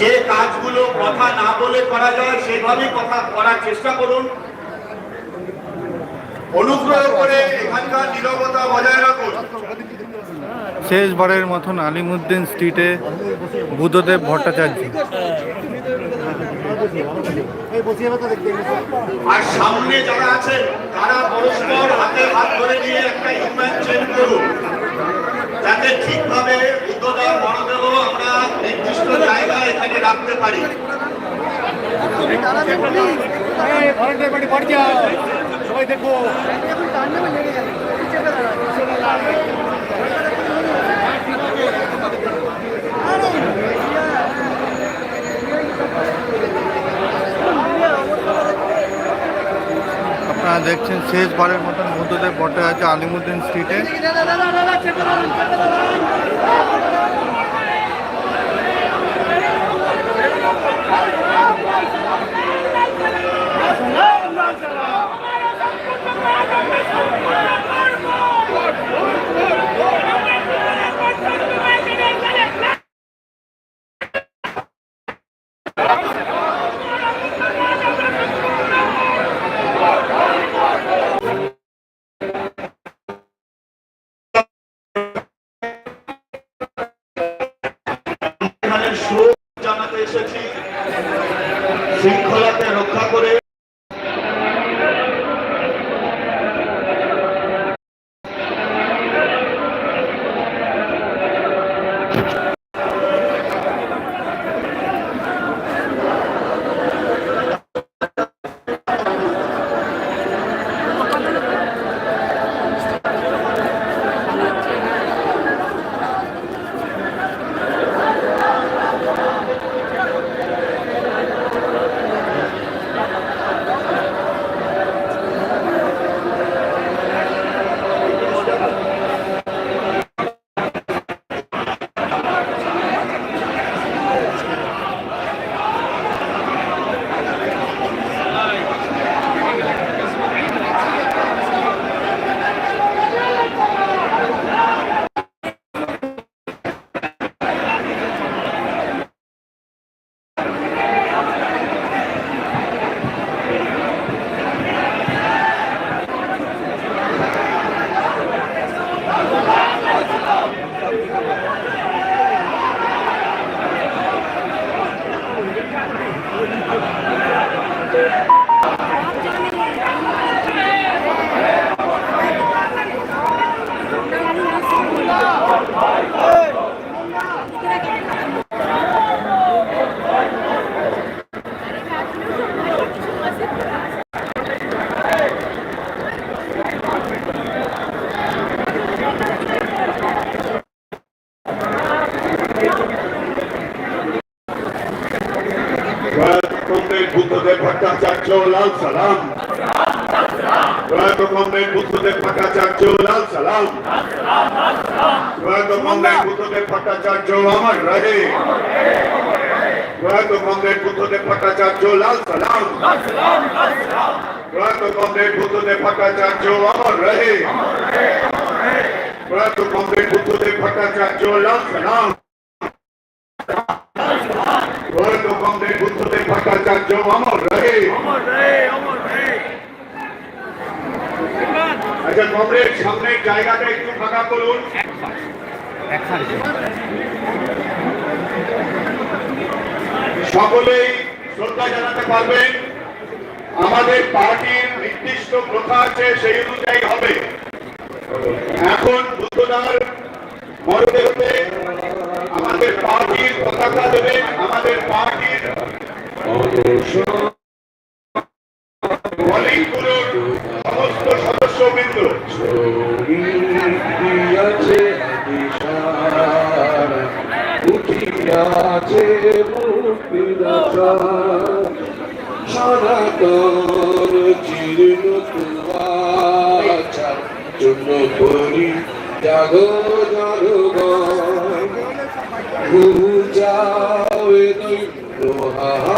যে কাজগুলো কথা না বলে করা যায়, সেভাবেই কথা করার চেষ্টা করুন। অনুগ্রহ করে এখানকার নীরবতা বজায় রাখুন। শেষবারের মতন আলিমুদ্দিন স্ট্রিটে বুদ্ধদেব ভট্টাচার্য। আর সামনে যারা আছেন, তারা পরস্পর হাতে হাত ধরে নিয়ে একটা হিউম্যান চেন করুন। যাতে ঠিকভাবে বুদ্ধদেব মরদেহ আমরা নির্দিষ্ট জায়গায় এখানে রাখতে পারি। সবাই দেখব আপনারা দেখছেন শেষবারের মতন মধ্যদের বটে আছে আলিমুদ্দিন স্ট্রিটে শৃঙ্খলাকে রক্ষা করে কমরেড বুদ্ধদেব ভট্টাচার্য, লাল সালাম। প্রয়াত কমরেড বুদ্ধদেব ভট্টাচার্য, লাল সালাম। প্রয়াত কমরেড বুদ্ধদেব ভট্টাচার্য, আমার রহে। প্রয়াত কমরেড বুদ্ধদেব ভট্টাচার্য, লাল সালাম। প্রয়াত কমরেড বুদ্ধদেব ভট্টাচার্য, আমার রহে। প্রয়াত কমরেড বুদ্ধদেব ভট্টাচার্য, লাল সালাম। প্রয়াত কমরেড বুদ্ধদেব ভট্টাচার্য আমার রহে। আচ্ছা কমরেড সামনের জায়গাটা একটু ফাঁকা করুন। সকলেই শ্রদ্ধা জানাতে পারবেন আমাদের পার্টির নির্দিষ্ট প্রথা আছে সেই অনুযায়ী হবে। এখন বুদ্ধদার মরদেহতে আমাদের পার্টির পতাকা সনাতন জীর্ণ কুয়াশার জন্য করি জাগো জাগো বুঝাও দৈন্য হাহাকার জীবন